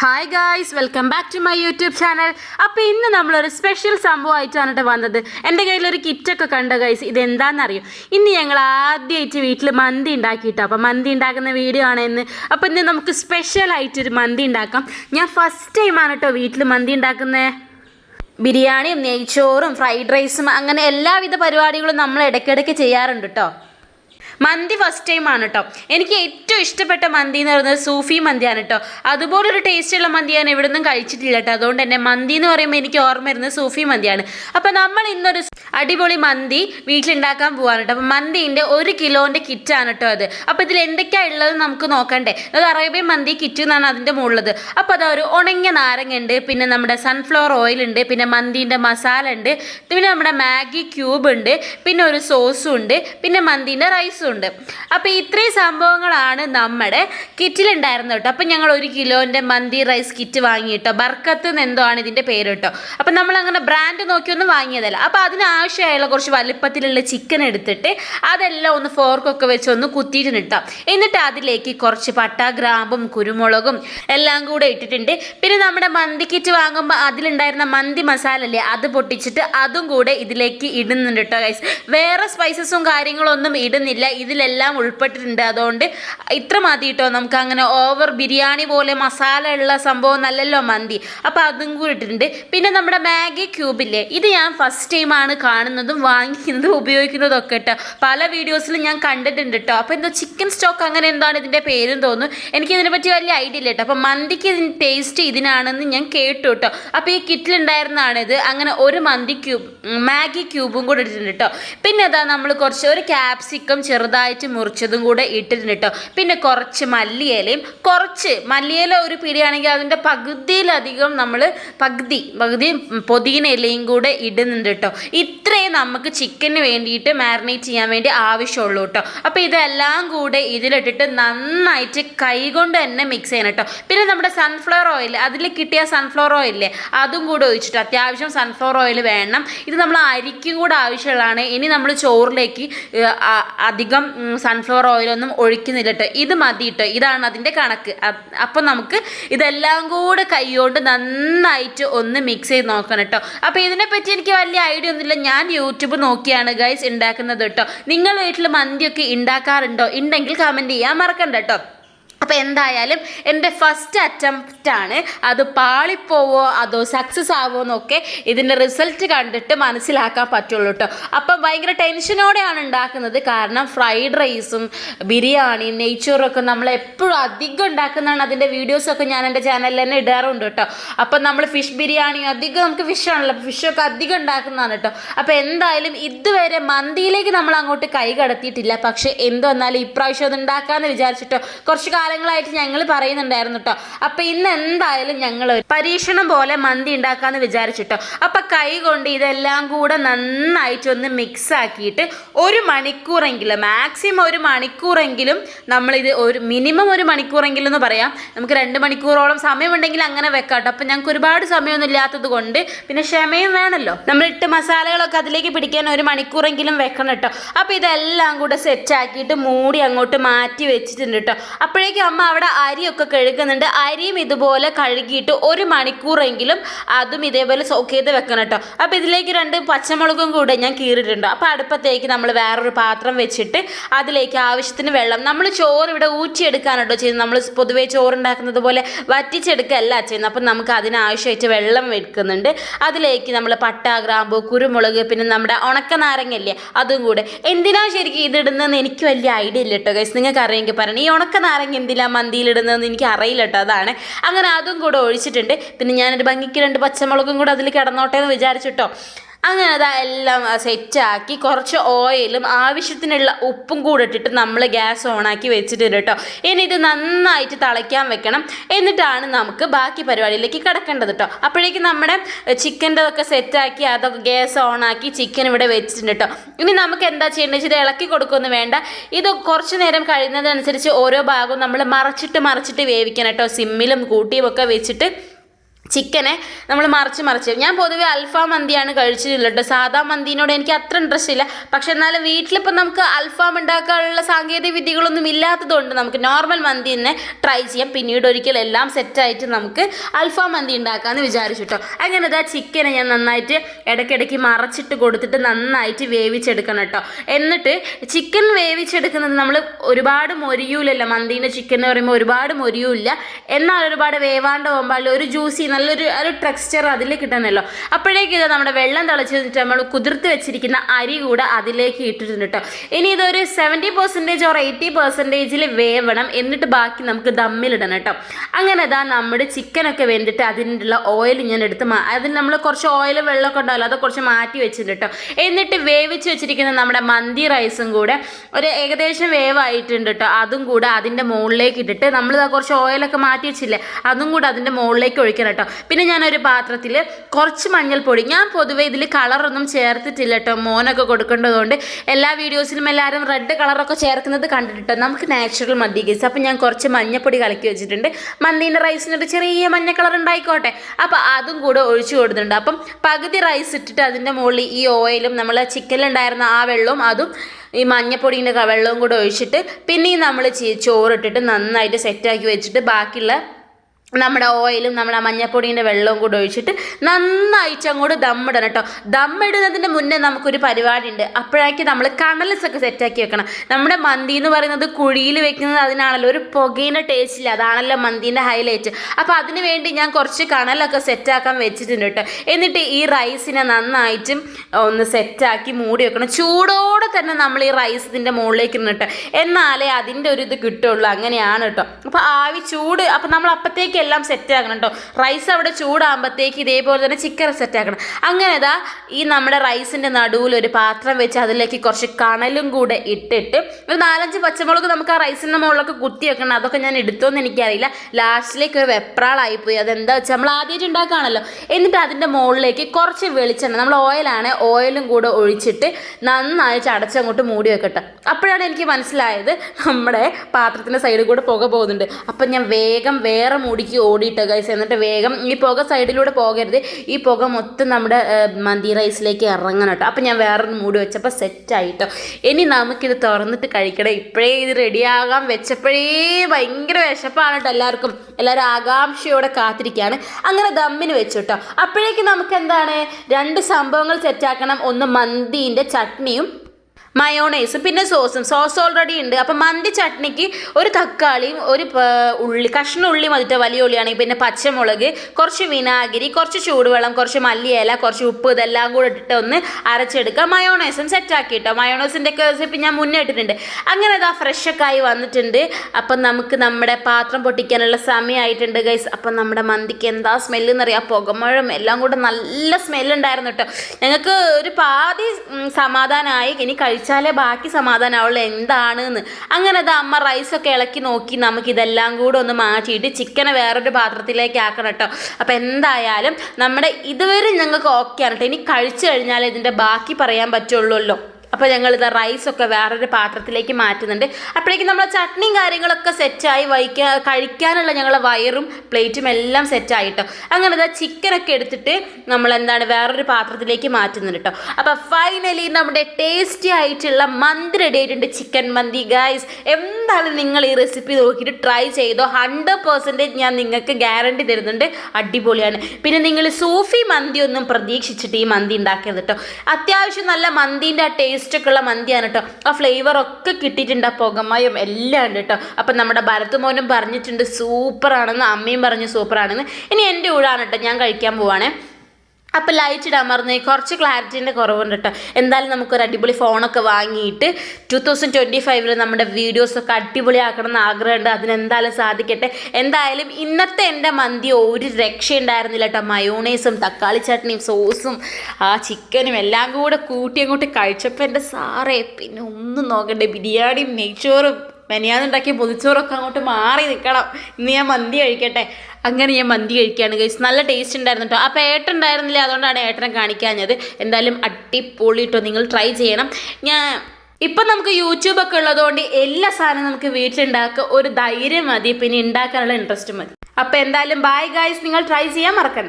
Hi guys welcome back to my YouTube channel അപ്പോൾ ഇന്ന് നമ്മളൊരു സ്പെഷ്യൽ സംഭവമായിട്ടാണ് കേട്ടോ വന്നത്. എന്റെ കയ്യിലൊരു കിറ്റൊക്കെ കണ്ട ഗൈസ് ഇതെന്താണെന്നറിയോ ഇന്ന് ഞങ്ങൾ ആദ്യമായിട്ട് വീട്ടിൽ മന്തി ഉണ്ടാക്കിയിട്ടോ. അപ്പോൾ മന്തി ഉണ്ടാക്കുന്ന വീഡിയോ ആണ് ഇന്ന് അപ്പോൾ ഇന്ന് നമുക്ക് സ്പെഷ്യലായിട്ടൊരു മന്തി ഉണ്ടാക്കാം. ഞാൻ ഫസ്റ്റ് ടൈമാണ് കേട്ടോ വീട്ടിൽ മന്തി ഉണ്ടാക്കുന്നത് ബിരിയാണിയും നെയ്ച്ചോറും ഫ്രൈഡ് റൈസും അങ്ങനെ എല്ലാവിധ പരിപാടികളും നമ്മൾ ഇടയ്ക്കിടയ്ക്ക് ചെയ്യാറുണ്ട് കേട്ടോ മന്തി ഫസ്റ്റ് ടൈം ആണ് കേട്ടോ എനിക്ക് ഏറ്റവും ഇഷ്ടപ്പെട്ട മന്തി എന്ന് പറയുന്നത് സൂഫി മന്തിയാണ് കേട്ടോ അതുപോലൊരു ടേസ്റ്റുള്ള മന്തി ഞാൻ എവിടെ നിന്നും കഴിച്ചിട്ടില്ല കേട്ടോ അതുകൊണ്ട് തന്നെ മന്തി എന്ന് പറയുമ്പോൾ എനിക്ക് ഓർമ്മ വരുന്നത് സൂഫി മന്തിയാണ്. അപ്പോൾ നമ്മൾ ഇന്നൊരു അടിപൊളി മന്തി വീട്ടിലുണ്ടാക്കാൻ പോവാണ് കേട്ടോ അപ്പോൾ മന്തിന്റെ ഒരു കിലോന്റെ കിറ്റാണ് കേട്ടോ അത്. അപ്പോൾ ഇതിൽ എന്തൊക്കെയാണ് ഉള്ളത് നമുക്ക് നോക്കണ്ടേ. അത് അറേബ്യൻ മന്തി കിറ്റ് എന്നാണ് അതിന്റെ മുകളിലത് അപ്പോൾ അത് ഒരു ഉണങ്ങിയ നാരങ്ങ ഉണ്ട് പിന്നെ നമ്മുടെ സൺഫ്ലവർ ഓയിൽ ഉണ്ട് പിന്നെ മന്തിന്റെ മസാല ഉണ്ട് പിന്നെ നമ്മുടെ മാഗി ക്യൂബ് ഉണ്ട് പിന്നെ ഒരു സോസും ഉണ്ട് പിന്നെ മന്തിന്റെ റൈസും ഉണ്ട്. അപ്പോൾ ഇത്രയും സംഭവങ്ങളാണ് നമ്മുടെ കിറ്റിലുണ്ടായിരുന്നത് കേട്ടോ. അപ്പോൾ ഞങ്ങൾ ഒരു കിലോന്റെ മന്തി റൈസ് കിറ്റ് വാങ്ങിയിട്ടോ ബർക്കത്ത് എന്ന് എന്തോ ആണ് ഇതിന്റെ പേര് കേട്ടോ. അപ്പോൾ നമ്മൾ അങ്ങനെ ബ്രാൻഡ് നോക്കിയൊന്നും വാങ്ങിയതല്ല. അപ്പോൾ അതിനാവശ്യമായുള്ള കുറച്ച് വലിപ്പത്തിലുള്ള ചിക്കൻ എടുത്തിട്ട് അതെല്ലാം ഒന്ന് ഫോർക്കൊക്കെ വെച്ച് ഒന്ന് കുത്തിയിട്ട് നിട്ടാം എന്നിട്ട് അതിലേക്ക് കുറച്ച് പട്ട ഗ്രാമ്പും കുരുമുളകും എല്ലാം കൂടെ ഇട്ടിട്ടുണ്ട്. പിന്നെ നമ്മുടെ മന്തി കിറ്റ് വാങ്ങുമ്പോൾ അതിലുണ്ടായിരുന്ന മന്തി മസാല അല്ലേ അത് പൊട്ടിച്ചിട്ട് അതും കൂടെ ഇതിലേക്ക് ഇടുന്നുണ്ട് കേട്ടോ ഗൈസ് വേറെ സ്പൈസസും കാര്യങ്ങളൊന്നും ഇടുന്നില്ല. ഇതിലെല്ലാം ഉൾപ്പെട്ടിട്ടുണ്ട്. അതുകൊണ്ട് ഇത്ര മതി കേട്ടോ നമുക്ക് അങ്ങനെ ഓവർ ബിരിയാണി പോലെ മസാല ഉള്ള സംഭവം നല്ലല്ലോ മന്തി. അപ്പോൾ അതും കൂടി ഇട്ടിട്ടുണ്ട്. പിന്നെ നമ്മുടെ മാഗി ക്യൂബില്ലേ ഇത് ഞാൻ ഫസ്റ്റ് ടൈമാണ് കാണുന്നതും വാങ്ങിക്കുന്നതും ഉപയോഗിക്കുന്നതും ഒക്കെ കേട്ടോ പല വീഡിയോസിലും ഞാൻ കണ്ടിട്ടുണ്ട് കേട്ടോ അപ്പോൾ എന്തോ ചിക്കൻ സ്റ്റോക്ക് അങ്ങനെ എന്താണ് ഇതിന്റെ പേരും തോന്നുന്നു. എനിക്ക് ഇതിനെപ്പറ്റി വലിയ ഐഡിയ ഇല്ല കേട്ടോ അപ്പോൾ മന്തിക്ക് ഇതിന് ടേസ്റ്റ് ഇതിനാണെന്ന് ഞാൻ കേട്ടു കേട്ടോ അപ്പോൾ ഈ കിറ്റിലുണ്ടായിരുന്നാണിത് അങ്ങനെ ഒരു മന്തി ക്യൂബ് മാഗി ക്യൂബും കൂടെ ഇട്ടിട്ടുണ്ട് കേട്ടോ പിന്നെ അതാ നമ്മൾ കുറച്ച് ഒരു ക്യാപ്സിക്കം ചെറുതായിട്ട് മുറിച്ചതും കൂടെ ഇട്ടിട്ടുണ്ട് കേട്ടോ പിന്നെ കുറച്ച് മല്ലിയിലയും കുറച്ച് മല്ലിയില ഒരു പിടിയാണെങ്കിൽ അതിന്റെ പകുതിയിലധികം നമ്മൾ പകുതി പകുതി പൊതിന ഇലയും കൂടെ ഇടുന്നുണ്ട് കേട്ടോ ഇത്രയും നമുക്ക് ചിക്കന് വേണ്ടിയിട്ട് മാരിനേറ്റ് ചെയ്യാൻ വേണ്ടി ആവശ്യമുള്ളൂ കേട്ടോ അപ്പോൾ ഇതെല്ലാം കൂടെ ഇതിലിട്ടിട്ട് നന്നായിട്ട് കൈകൊണ്ട് തന്നെ മിക്സ് ചെയ്യണം കേട്ടോ പിന്നെ നമ്മുടെ സൺഫ്ലവർ ഓയിൽ അതിൽ കിട്ടിയ സൺഫ്ലവർ ഓയില്ലേ അതും കൂടെ ഒഴിച്ചിട്ട് അത്യാവശ്യം സൺഫ്ലവർ ഓയിൽ വേണം. ഇത് നമ്മൾ അരിക്കും കൂടെ ആവശ്യമുള്ളതാണ്. ഇനി നമ്മൾ ചോറിലേക്ക് ആ- അധികം സൺഫ്ലവർ ഓയിലൊന്നും ഒഴിക്കുന്നില്ല കേട്ടോ ഇത് മതി കേട്ടോ ഇതാണ് അതിന്റെ കണക്ക്. അപ്പം നമുക്ക് ഇതെല്ലാം കൂടെ കൈകൊണ്ട് നന്നായിട്ട് ഒന്ന് മിക്സ് ചെയ്ത് നോക്കണം കേട്ടോ അപ്പോൾ ഇതിനെപ്പറ്റി എനിക്ക് വലിയ ഐഡിയ ഒന്നുമില്ല. ഞാൻ യൂട്യൂബ് നോക്കിയാണ് ഗൈസ് ഉണ്ടാക്കുന്നത് കേട്ടോ നിങ്ങൾ വീട്ടിൽ മന്തിയൊക്കെ ഉണ്ടാക്കാറുണ്ടോ? ഉണ്ടെങ്കിൽ കമന്റ് ചെയ്യാൻ മറക്കണ്ട കേട്ടോ അപ്പോൾ എന്തായാലും എന്റെ ഫസ്റ്റ് അറ്റംപ്റ്റ് ആണ്. അത് പാളിപ്പോവോ അതോ സക്സസ് ആവോ എന്നൊക്കെ ഇതിന്റെ റിസൾട്ട് കണ്ടിട്ട് മനസ്സിലാക്കാൻ പറ്റുള്ളൂ കേട്ടോ അപ്പം ഭയങ്കര ടെൻഷനോടെയാണ് ഉണ്ടാക്കുന്നത്. കാരണം ഫ്രൈഡ് റൈസും ബിരിയാണി നെയ്ച്ചോറും ഒക്കെ നമ്മൾ എപ്പോഴും അധികം ഉണ്ടാക്കുന്നതാണ്. അതിന്റെ വീഡിയോസൊക്കെ ഞാൻ എന്റെ ചാനലിൽ തന്നെ ഇടാറുണ്ട് കേട്ടോ അപ്പം നമ്മൾ ഫിഷ് ബിരിയാണി അധികം നമുക്ക് ഫിഷാണല്ലോ ഫിഷൊക്കെ അധികം ഉണ്ടാക്കുന്നതാണ് കേട്ടോ അപ്പോൾ എന്തായാലും ഇതുവരെ മന്തിയിലേക്ക് നമ്മൾ അങ്ങോട്ട് കൈ കടത്തിയിട്ടില്ല. പക്ഷേ എന്തോ എന്നാലും ഇപ്രാവശ്യം അത് ഉണ്ടാക്കാമെന്ന് വിചാരിച്ചിട്ടോ കുറച്ച് കാലങ്ങളായിട്ട് ഞങ്ങൾ പറയുന്നുണ്ടായിരുന്നു കേട്ടോ അപ്പൊ ഇന്ന് എന്തായാലും ഞങ്ങൾ പരീക്ഷണം പോലെ മന്തി ഉണ്ടാക്കാമെന്ന് വിചാരിച്ചിട്ടോ. അപ്പൊ കൈ കൊണ്ട് ഇതെല്ലാം കൂടെ നന്നായിട്ട് ഒന്ന് മിക്സ് ആക്കിയിട്ട് ഒരു മണിക്കൂറെങ്കിലും മാക്സിമം ഒരു മണിക്കൂറെങ്കിലും നമ്മളിത് ഒരു മിനിമം ഒരു മണിക്കൂറെങ്കിലും എന്ന് പറയാം. നമുക്ക് രണ്ട് മണിക്കൂറോളം സമയമുണ്ടെങ്കിൽ അങ്ങനെ വെക്കാം കേട്ടോ അപ്പം ഞങ്ങൾക്ക് ഒരുപാട് സമയമൊന്നും ഇല്ലാത്തത് കൊണ്ട് പിന്നെ ക്ഷമയും വേണമല്ലോ നമ്മൾ ഇട്ട് മസാലകളൊക്കെ അതിലേക്ക് പിടിക്കാൻ ഒരു മണിക്കൂറെങ്കിലും വെക്കണം കേട്ടോ അപ്പോൾ ഇതെല്ലാം കൂടെ സെറ്റ് ആക്കിയിട്ട് മൂടി അങ്ങോട്ട് മാറ്റി വെച്ചിട്ടുണ്ട് കേട്ടോ അപ്പോഴേക്കും അമ്മ അവിടെ അരിയൊക്കെ കഴുകുന്നുണ്ട്. അരിയും ഇതുപോലെ കഴുകിയിട്ട് ഒരു മണിക്കൂറെങ്കിലും അതും ഇതേപോലെ സോക്ക് ചെയ്ത് വെക്കണം കേട്ടോ അപ്പോൾ ഇതിലേക്ക് രണ്ട് പച്ചമുളകും കൂടെ ഞാൻ കീറിയിട്ടുണ്ട്. അപ്പോൾ അടുപ്പത്തേക്ക് നമ്മൾ വേറൊരു പാത്രം വെച്ചിട്ട് അതിലേക്ക് ആവശ്യത്തിന് വെള്ളം നമ്മൾ ചോറ് ഇവിടെ ഊറ്റിയെടുക്കാനുണ്ടോ ചെയ്യുന്നത്? നമ്മൾ പൊതുവേ ചോറുണ്ടാക്കുന്നത് പോലെ വറ്റിച്ചെടുക്കുകയല്ല ചെയ്യുന്നത്. അപ്പം നമുക്ക് അതിനാവശ്യമായിട്ട് വെള്ളം വെക്കുന്നുണ്ട്. അതിലേക്ക് നമ്മൾ പട്ട ഗ്രാമ്പു കുരുമുളക് പിന്നെ നമ്മുടെ ഉണക്ക നാരങ്ങല്ലേ അതും കൂടെ. എന്തിനാ ശരിക്കും ഇതിടുന്നതെന്ന് എനിക്ക് വലിയ ഐഡിയ ഇല്ല കേട്ടോ ഗൈസ് നിങ്ങൾക്ക് അറിയെങ്കിൽ പറയണം. ഈ ഉണക്ക നാരങ്ങ എന്തിനാ മന്തിയിലിടുന്നതെന്ന് എനിക്ക് അറിയില്ല കേട്ടോ അതാണ്. അങ്ങനെ അതും കൂടെ ഒഴിച്ചിട്ടുണ്ട്. പിന്നെ ഞാനൊരു ഭംഗിക്ക് രണ്ട് പച്ചമുളകും കൂടെ അതിൽ കിടന്നോട്ടെ എന്ന് വിചാരിച്ചിട്ടോ അങ്ങനെ അതെല്ലാം എല്ലാം സെറ്റാക്കി. കുറച്ച് ഓയിലും ആവശ്യത്തിനുള്ള ഉപ്പും കൂടെ ഇട്ടിട്ട് നമ്മൾ ഗ്യാസ് ഓണാക്കി വെച്ചിട്ടുണ്ട് കേട്ടോ. ഇനി ഇത് നന്നായിട്ട് തിളയ്ക്കാൻ വെക്കണം. എന്നിട്ടാണ് നമുക്ക് ബാക്കി പരിപാടിയിലേക്ക് കിടക്കേണ്ടത് കേട്ടോ. അപ്പോഴേക്കും നമ്മുടെ ചിക്കന്റെ ഒക്കെ സെറ്റാക്കി അതൊക്കെ ഗ്യാസ് ഓണാക്കി ചിക്കൻ ഇവിടെ വെച്ചിട്ടുണ്ട് കേട്ടോ. ഇനി നമുക്ക് എന്താ ചെയ്യേണ്ടത്? ഇത് ഇളക്കി കൊടുക്കൊന്നും വേണ്ട. ഇത് കുറച്ച് നേരം കഴിയുന്നതനുസരിച്ച് ഓരോ ഭാഗവും നമ്മൾ മറച്ചിട്ട് മറച്ചിട്ട് വേവിക്കണം കേട്ടോ. സിമ്മിലും കൂട്ടിയും ഒക്കെ വെച്ചിട്ട് ചിക്കനെ നമ്മൾ മറിച്ച് മറിച്ച്. ഞാൻ പൊതുവെ അൽഫാം മന്തിയാണ് കഴിച്ചിട്ടുള്ളത് കേട്ടോ. സാധാ മന്തിനോട് എനിക്ക് അത്ര ഇൻട്രസ്റ്റ് ഇല്ല. പക്ഷെ എന്നാലും വീട്ടിലിപ്പോൾ നമുക്ക് അൽഫാം ഉണ്ടാക്കാനുള്ള സാങ്കേതിക വിദ്യകളൊന്നും ഇല്ലാത്തതുകൊണ്ട് നമുക്ക് നോർമൽ മന്തി തന്നെ ട്രൈ ചെയ്യാം. പിന്നീട് ഒരിക്കൽ എല്ലാം സെറ്റായിട്ട് നമുക്ക് അൽഫാം മന്തി ഉണ്ടാക്കാമെന്ന് വിചാരിച്ചു കേട്ടോ. അങ്ങനെ ഇതാ ചിക്കനെ ഞാൻ നന്നായിട്ട് ഇടയ്ക്കിടയ്ക്ക് മറച്ചിട്ട് കൊടുത്തിട്ട് നന്നായിട്ട് വേവിച്ചെടുക്കണം കേട്ടോ. എന്നിട്ട് ചിക്കൻ വേവിച്ചെടുക്കുന്നത് നമ്മൾ ഒരുപാട് മൊരിയൂലല്ല. മന്തീന്റെ ചിക്കൻ എന്ന് പറയുമ്പോൾ ഒരുപാട് മൊരിയൂല്ല. എന്നാൽ ഒരുപാട് വേവാണ്ട് പോകുമ്പോൾ ഒരു ജ്യൂസി നല്ലൊരു ഒരു ടെക്സ്ചർ അതിൽ കിട്ടണമല്ലോ അപ്പോഴേക്കും ഇത് നമ്മുടെ വെള്ളം തിളച്ച് വെച്ചിട്ട് നമ്മൾ കുതിർത്ത് വെച്ചിരിക്കുന്ന അരി കൂടെ അതിലേക്ക് ഇട്ടിട്ടുണ്ട് കേട്ടോ ഇനി ഇതൊരു സെവന്റി പെർസെന്റേജ് ഓർ എയ്റ്റി പെർസെന്റേജിൽ വേവണം. എന്നിട്ട് ബാക്കി നമുക്ക് ദമ്മിലിടണം കേട്ടോ അങ്ങനെ ഇതാ നമ്മുടെ ചിക്കനൊക്കെ വെന്തിട്ട് അതിനുള്ള ഓയിൽ ഞാൻ എടുത്ത് മാ അതിൽ നമ്മൾ കുറച്ച് ഓയിൽ വെള്ളമൊക്കെ ഉണ്ടാവില്ല അത് കുറച്ച് മാറ്റി വെച്ചിട്ടുണ്ട് കേട്ടോ എന്നിട്ട് വേവിച്ച് വെച്ചിരിക്കുന്ന നമ്മുടെ മന്തി റൈസും കൂടെ ഒരു ഏകദേശം വേവായിട്ടുണ്ട് കേട്ടോ അതും കൂടെ അതിന്റെ മുകളിലേക്ക് ഇട്ടിട്ട് നമ്മൾ കുറച്ച് ഓയിലൊക്കെ മാറ്റി വെച്ചില്ലേ അതും കൂടെ അതിന്റെ മുകളിലേക്ക് ഒഴിക്കണം കേട്ടോ പിന്നെ ഞാനൊരു പാത്രത്തിൽ കുറച്ച് മഞ്ഞൾപ്പൊടി. ഞാൻ പൊതുവേ ഇതിൽ കളറൊന്നും ചേർത്തിട്ടില്ല കേട്ടോ മോനൊക്കെ കൊടുക്കേണ്ടതുകൊണ്ട്. എല്ലാ വീഡിയോസിലും എല്ലാവരും റെഡ് കളറൊക്കെ ചേർക്കുന്നത് കണ്ടിട്ടോ നമുക്ക് നാച്ചുറൽ മന്തി കേസ് അപ്പം ഞാൻ കുറച്ച് മഞ്ഞൾപ്പൊടി കലക്കി വെച്ചിട്ടുണ്ട്. മന്തീന്റെ റൈസിനൊരു ചെറിയ മഞ്ഞ കളർ ഉണ്ടായിക്കോട്ടെ. അപ്പോൾ അതും കൂടെ ഒഴിച്ചു കൊടുത്തിട്ടുണ്ട്. അപ്പം പകുതി റൈസ് ഇട്ടിട്ട് അതിന്റെ മുകളിൽ ഈ ഓയിലും നമ്മൾ ചിക്കനിലുണ്ടായിരുന്ന ആ വെള്ളവും അതും ഈ മഞ്ഞപ്പൊടീന്റെ വെള്ളവും കൂടെ ഒഴിച്ചിട്ട് പിന്നെയും നമ്മൾ ചോറിട്ടിട്ട് നന്നായിട്ട് സെറ്റാക്കി വെച്ചിട്ട് ബാക്കിയുള്ള നമ്മുടെ ഓയിലും നമ്മുടെ മഞ്ഞപ്പൊടീന്റെ വെള്ളവും കൂടെ ഒഴിച്ചിട്ട് നന്നായിട്ട് അങ്ങോട്ട് ദമ്മിടണം കേട്ടോ. ദമ്മിടുന്നതിന് മുന്നേ നമുക്കൊരു പരിപാടി ഉണ്ട് അപ്പോഴേക്ക് നമ്മൾ കണലസൊക്കെ സെറ്റാക്കി വെക്കണം. നമ്മുടെ മന്തി എന്ന് പറയുന്നത് കുഴിയിൽ വെക്കുന്നത് അതിനാണല്ലോ. ഒരു പുകയിന്റെ ടേസ്റ്റില്ല അതാണല്ലോ മന്തീന്റെ ഹൈലൈറ്റ് അപ്പോൾ അതിന് വേണ്ടി ഞാൻ കുറച്ച് കണലൊക്കെ സെറ്റാക്കാൻ വെച്ചിട്ടുണ്ട് കേട്ടോ. എന്നിട്ട് ഈ റൈസിനെ നന്നായിട്ടും ഒന്ന് സെറ്റാക്കി മൂടി വെക്കണം. ചൂടോടെ തന്നെ നമ്മൾ ഈ റൈസ് ഇതിന്റെ മുകളിലേക്ക് ഇടണം എന്നാലേ അതിന്റെ ഒരു ഇത് കിട്ടുള്ളൂ അങ്ങനെയാണ് കേട്ടോ. അപ്പോൾ ആവി ചൂട്. അപ്പോൾ നമ്മൾ അപ്പത്തേക്ക് എല്ലാം സെറ്റ് ആക്കണം കേട്ടോ റൈസ് അവിടെ ചൂടാകുമ്പോഴത്തേക്ക് ഇതേപോലെ തന്നെ ചിക്കൻ സെറ്റ് ആക്കണം. അങ്ങനെ ഇതാ ഈ നമ്മുടെ റൈസിന്റെ നടുവിൽ ഒരു പാത്രം വെച്ച് അതിലേക്ക് കുറച്ച് കണലും കൂടെ ഇട്ടിട്ട് ഒരു നാലഞ്ച് പച്ചമുളക് നമുക്ക് ആ റൈസിന്റെ മുകളിലൊക്കെ കുത്തി വെക്കണം. അതൊക്കെ ഞാൻ എടുത്തോന്ന് എനിക്കറിയില്ല. ലാസ്റ്റിലേക്ക് ഒരു വെപ്രാളായിപ്പോയി അതെന്താ വെച്ചാൽ നമ്മൾ ആദ്യമായിട്ട് ഉണ്ടാക്കുകയാണല്ലോ. എന്നിട്ട് അതിന്റെ മുകളിലേക്ക് കുറച്ച് വെളിച്ചെണ്ണ നമ്മൾ ഓയിലാണ് ഓയിലും കൂടെ ഒഴിച്ചിട്ട് നന്നായിട്ട് അടച്ചങ്ങോട്ട് മൂടി വെക്കട്ടെ. അപ്പോഴാണ് എനിക്ക് മനസ്സിലായത് നമ്മുടെ പാത്രത്തിന്റെ സൈഡിൽ കൂടെ പുക പോകുന്നുണ്ട്. അപ്പം ഞാൻ വേഗം വേറെ മൂടിക്ക് ഓടിയിട്ട് ഗൈസ് എന്നിട്ട് വേഗം ഈ പുക സൈഡിലൂടെ പോകരുത്. ഈ പുക മൊത്തം നമ്മുടെ മന്തി റൈസിലേക്ക് ഇറങ്ങണം കേട്ടോ. അപ്പം ഞാൻ വേറൊരു മൂടി വെച്ചപ്പോൾ സെറ്റായിട്ടോ ഇനി നമുക്കിത് തുറന്നിട്ട് കഴിക്കണം. ഇപ്പോഴേ ഇത് റെഡിയാകാൻ വെച്ചപ്പോഴേ ഭയങ്കര വിശപ്പാണ് കേട്ടോ എല്ലാവർക്കും. എല്ലാവരും ആകാംക്ഷയോടെ കാത്തിരിക്കുകയാണ് അങ്ങനെ ദമ്മിന് വെച്ചു കേട്ടോ. അപ്പോഴേക്ക് നമുക്ക് എന്താണ്? രണ്ട് സംഭവങ്ങൾ സെറ്റാക്കണം ഒന്ന് മന്തീന്റെ ചട്നിയും മയോണൈസ് പിന്നെ സോസും. സോസ് ഓൾറെഡി ഉണ്ട്. അപ്പം മന്തി ചട്നിക്ക് ഒരു തക്കാളിയും ഒരു ഉള്ളി കഷ്ണ ഉള്ളി മതിട്ട് വലിയ ഉള്ളിയാണെങ്കിൽ. പിന്നെ പച്ചമുളക് കുറച്ച് വിനാഗിരി കുറച്ച് ചൂടുവെള്ളം കുറച്ച് മല്ലിയില കുറച്ച് ഉപ്പ് ഇതെല്ലാം കൂടെ ഇട്ടിട്ട് ഒന്ന് അരച്ചെടുക്കുക. മയോണൈസും സെറ്റാക്കി കേട്ടോ മയോണൈസിന്റെ ഒക്കെ റെസിപ്പി ഞാൻ മുന്നേ ഇട്ടിട്ടുണ്ട്. അങ്ങനെ അതാ ഫ്രഷൊക്കെ ആയി വന്നിട്ടുണ്ട്. അപ്പം നമുക്ക് നമ്മുടെ പാത്രം പൊട്ടിക്കാനുള്ള സമയമായിട്ടുണ്ട് ഗൈസ് അപ്പം നമ്മുടെ മന്തിക്ക് എന്താ സ്മെല്ല് എന്നറിയാം പുകമഴം എല്ലാം കൂടെ നല്ല സ്മെല്ലുണ്ടായിരുന്നു കേട്ടോ. ഞങ്ങൾക്ക് ഒരു പാതി സമാധാനമായി. ഇനി കഴിച്ചാലേ ബാക്കി സമാധാനമാവുള്ളൂ എന്താണ് എന്ന് അങ്ങനെ അത് അമ്മ റൈസൊക്കെ ഇളക്കി നോക്കി നമുക്ക് ഇതെല്ലാം കൂടെ ഒന്ന് മാറ്റിയിട്ട് ചിക്കനെ വേറൊരു പാത്രത്തിലേക്ക് ആക്കണം കേട്ടോ. അപ്പോൾ എന്തായാലും നമ്മുടെ ഇതുവരെ ഞങ്ങൾക്ക് ഓക്കെ ആണ് കേട്ടോ. ഇനി കഴിച്ചു കഴിഞ്ഞാൽ ഇതിന്റെ ബാക്കി പറയാൻ പറ്റുള്ളൂല്ലോ. അപ്പോൾ ഞങ്ങൾ ഇത് റൈസൊക്കെ വേറൊരു പാത്രത്തിലേക്ക് മാറ്റുന്നുണ്ട്. അപ്പോഴേക്കും നമ്മളെ ചട്നിയും കാര്യങ്ങളൊക്കെ സെറ്റായി വഹിക്കാൻ കഴിക്കാനുള്ള ഞങ്ങളെ വയറും പ്ലേറ്റും എല്ലാം സെറ്റായിട്ടോ അങ്ങനെ ഇതാ ചിക്കനൊക്കെ എടുത്തിട്ട് നമ്മൾ എന്താണ് വേറൊരു പാത്രത്തിലേക്ക് മാറ്റുന്നുണ്ട് കേട്ടോ അപ്പോൾ ഫൈനലി നമ്മുടെ ടേസ്റ്റി ആയിട്ടുള്ള മന്തി റെഡി ആയിട്ടുണ്ട് ചിക്കൻ മന്തി ഗായ്സ് എന്തായാലും നിങ്ങൾ ഈ റെസിപ്പി നോക്കിയിട്ട് ട്രൈ ചെയ്തോ? ഹൺഡ്രഡ് പെർസെന്റേജ് ഞാൻ നിങ്ങൾക്ക് ഗ്യാരണ്ടി തരുന്നുണ്ട്. അടിപൊളിയാണ്. പിന്നെ നിങ്ങൾ സൂഫി മന്തി ഒന്നും പ്രതീക്ഷിച്ചിട്ട് ഈ മന്തി ഉണ്ടാക്കരുത് കേട്ടോ അത്യാവശ്യം നല്ല മന്തിന്റെ ആ ടേസ്റ്റൊക്കെ ഉള്ള മന്തിയാണ് കേട്ടോ ആ ഫ്ലേവർ ഒക്കെ കിട്ടിയിട്ടുണ്ട് ആ പുകമയം എല്ലാം ഉണ്ട് കേട്ടോ അപ്പം നമ്മുടെ ഭരത് മോനും പറഞ്ഞിട്ടുണ്ട് സൂപ്പറാണെന്ന്. അമ്മയും പറഞ്ഞു സൂപ്പറാണെന്ന്. ഇനി എന്റെ ഊഴാണ് കേട്ടോ ഞാൻ കഴിക്കാൻ പോവാണേ. അപ്പോൾ ലൈറ്റ് ഇടാൻ മറന്നു. കുറച്ച് ക്ലാരിറ്റീന്റെ കുറവുണ്ട് കേട്ടോ എന്തായാലും നമുക്കൊരു അടിപൊളി ഫോണൊക്കെ വാങ്ങിയിട്ട് ടു തൗസൻഡ് ട്വന്റി ഫൈവിൽ നമ്മുടെ വീഡിയോസൊക്കെ അടിപൊളിയാക്കണം എന്ന് ആഗ്രഹമുണ്ട്. അതിനെന്തായാലും സാധിക്കട്ടെ. എന്തായാലും ഇന്നത്തെ എന്റെ മന്തി ഒരു രക്ഷയുണ്ടായിരുന്നില്ല കേട്ടോ മയോണൈസും തക്കാളി ചട്നിയും സോസും ആ ചിക്കനും എല്ലാം കൂടെ കൂട്ടി അങ്ങോട്ട് കഴിച്ചപ്പോൾ എന്റെ സാറേ പിന്നെ ഒന്നും നോക്കണ്ടേ. ബിരിയാണിയും നെയ്ച്ചോറും മെനിയാന്നുണ്ടാക്കിയ പൊതിച്ചോറൊക്കെ അങ്ങോട്ട് മാറി നിൽക്കണം ഇന്ന് ഞാൻ മന്തി കഴിക്കട്ടെ. അങ്ങനെ ഞാൻ മന്തി കഴിക്കുകയാണ് ഗൈസ് നല്ല ടേസ്റ്റ് ഉണ്ടായിരുന്നു കേട്ടോ അപ്പോൾ ഏട്ടൻ ഉണ്ടായിരുന്നില്ല അതുകൊണ്ടാണ് ഏട്ടനെ കാണിക്കാഞ്ഞത്. എന്തായാലും അടിപൊളി കേട്ടോ നിങ്ങൾ ട്രൈ ചെയ്യണം. ഞാൻ ഇപ്പം നമുക്ക് യൂട്യൂബൊക്കെ ഉള്ളതുകൊണ്ട് എല്ലാ സാധനവും നമുക്ക് വീട്ടിലുണ്ടാക്കുക ഒരു ധൈര്യം മതി. പിന്നെ ഉണ്ടാക്കാനുള്ള ഇൻട്രസ്റ്റ് മതി. അപ്പോൾ എന്തായാലും ബായ് ഗായ്സ് നിങ്ങൾ ട്രൈ ചെയ്യാൻ മറക്കണ്ട.